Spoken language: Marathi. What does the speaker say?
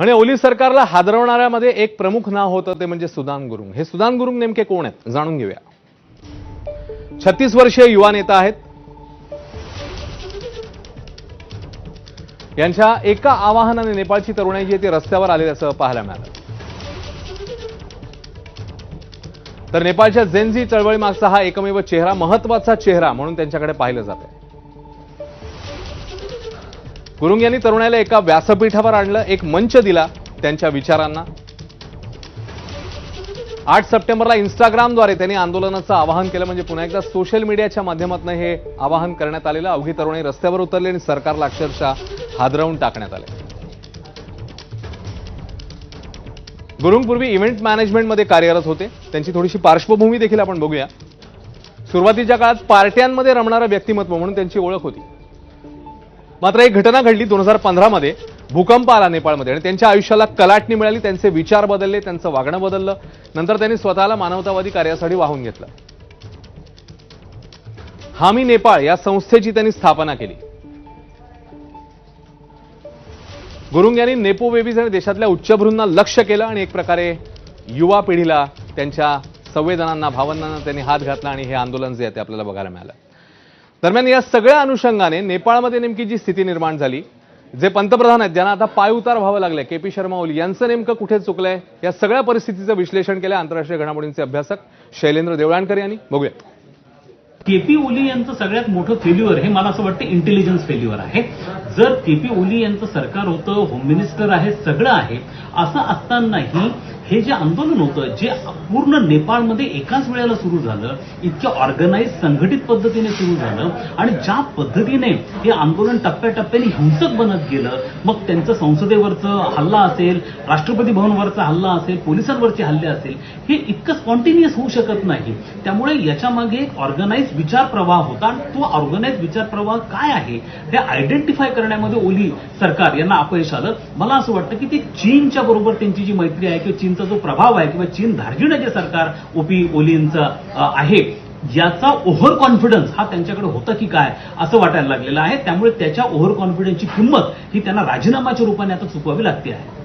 आणि ओली सरकारला हादरवणाऱ्यामध्ये एक प्रमुख नाव होतं ते म्हणजे सुदान गुरुंग. हे सुदान गुरुंग नेमके कोण आहेत? जाणून घेऊया. छत्तीस वर्षीय युवा नेता आहेत. यांच्या एका आवाहनाने नेपाळची तरुणाई जी आहे ती रस्त्यावर आलेल्याचं पाहायला मिळालं. तर नेपाळच्या जेनझी चळवळी मागचा हा एकमेव चेहरा महत्त्वाचा चेहरा म्हणून त्यांच्याकडे पाहिलं जात आहे गुरुंग यांनी तरुणाला एका व्यासपीठावर आणलं एक मंच दिला त्यांच्या विचारांना. आठ सप्टेंबरला इंस्टाग्रामद्वारे त्यांनी आंदोलनाचं आवाहन केलं म्हणजे पुन्हा एकदा सोशल मीडियाच्या माध्यमातून हे आवाहन करण्यात आलेलं. अवघी तरुणाई रस्त्यावर उतरली आणि सरकारला अक्षरशः हादरवून टाकण्यात आले. गुरुंग पूर्वी इव्हेंट मॅनेजमेंटमध्ये कार्यरत होते. त्यांची थोडीशी पार्श्वभूमी देखील आपण बघूया. सुरुवातीच्या काळात पार्ट्यांमध्ये रमणारं व्यक्तिमत्व म्हणून त्यांची ओळख होती. मात्र एक घटना घडली दोन हजार पंधरामध्ये भूकंप आला नेपाळमध्ये आणि त्यांच्या आयुष्याला कलाटणी मिळाली त्यांचे विचार बदलले त्यांचं वागणं बदललं. नंतर त्यांनी स्वतःला मानवतावादी कार्यासाठी वाहून घेतलं. हामी नेपाळ या संस्थेची त्यांनी स्थापना केली. गुरुंग यांनी नेपो बेबीज आणि देशातल्या उच्चभ्रूंना लक्ष केलं आणि एक प्रकारे युवा पिढीला त्यांच्या संवेदनांना भावनांना त्यांनी हात घातला आणि हे आंदोलन जे आहे ते आपल्याला बघायला मिळालं. दरम्यान या सगळ्या अनुषंगाने नेपाळमध्ये नेमकी जी स्थिती निर्माण झाली जे पंतप्रधान आहेत ज्यांना आता पाय उतार व्हावं लागलंय के पी शर्मा ओली यांचं नेमकं कुठे चुकलंय या सगळ्या परिस्थितीचं विश्लेषण केलं आंतरराष्ट्रीय घडामोडींचे अभ्यासक शैलेंद्र देवळाणकर यांनी. बघूया केपी ओली यांचं सगळ्यात मोठं फेल्युअर हे मला असं वाटतं इंटेलिजन्स फेल्युअर आहे. जर केपी ओली यांचं सरकार होतं होम मिनिस्टर आहे सगळं आहे असं असतानाही हे जे आंदोलन होतं जे पूर्ण नेपाळमध्ये एकाच वेळेला सुरू झालं इतक्या ऑर्गनाईज संघटित पद्धतीने सुरू झालं आणि ज्या पद्धतीने हे आंदोलन टप्प्याटप्प्याने हिंसक बनत गेलं मग त्यांचं संसदेवरचं हल्ला असेल राष्ट्रपती भवनवरचा हल्ला असेल पोलिसांवरचे हल्ले असेल हे इतकं स्पॉन्टिन्युअस होऊ शकत नाही. त्यामुळे याच्या मागे एक ऑर्गनाईज विचार प्रवाह होता आणि तो ऑर्गनाईज विचार प्रवाह काय आहे? हे आयडेंटिफाय करण्यामध्ये ओली सरकार यांना अपयश आलं. मला असं वाटतं की ते चीनच्या बरोबर त्यांची जी मैत्री आहे किंवा चीनचा जो प्रभाव आहे किंवा चीन धार्जिणं जे सरकार ओपी ओलींचं आहे याचा ओव्हर कॉन्फिडन्स हा त्यांच्याकडे होता की काय असं वाटायला लागलेलं आहे. त्यामुळे त्याच्या ओव्हर कॉन्फिडन्सची किंमत ही त्यांना राजीनाम्याच्या रूपाने आता चुकवावी लागते आहे.